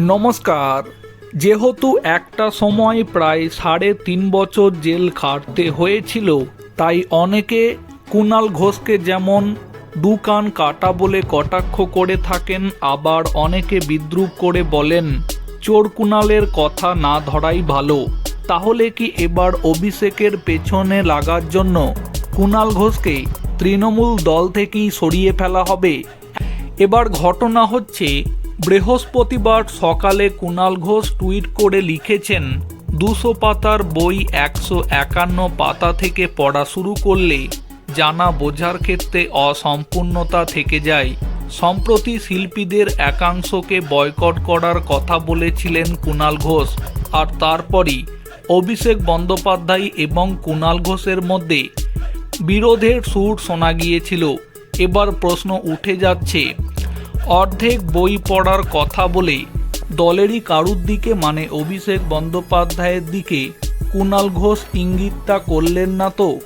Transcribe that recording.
নমস্কার। যেহেতু একটা সময় প্রায় সাড়ে তিন বছর জেল খাটতে হয়েছিল, তাই অনেকে কুণাল ঘোষকে যেমন দু কান কাটা বলে কটাক্ষ করে থাকেন, আবার অনেকে বিদ্রুপ করে বলেন, চোর কুণালের কথা না ধরাই ভালো। তাহলে কি এবার অভিষেকের পেছনে লাগার জন্য কুণাল ঘোষকে তৃণমূল দল থেকেই সরিয়ে ফেলা হবে? এবার ঘটনা হচ্ছে বৃহস্পতিবার সকালে কুণাল ঘোষ টুইট করে লিখেছেন, দুশো পাতার বই একশো একান্ন পাতা থেকে পড়া শুরু করলে জানা বোঝার ক্ষেত্রে অসম্পূর্ণতা থেকে যায়। সম্প্রতি শিল্পীদের একাংশকে বয়কট করার কথা বলেছিলেন কুণাল ঘোষ। আর তারপরই অভিষেক বন্দ্যোপাধ্যায় এবং কুণাল ঘোষের মধ্যে বিরোধের সুর শোনা গিয়েছিল। এবার প্রশ্ন উঠে যাচ্ছে অর্ধেক বই পড়ার কথা বলে দলেরই কারুর দিকে মানে অভিষেক বন্দ্যোপাধ্যায়ের দিকে কুণাল ঘোষ ইঙ্গিতটা করলেন না তো?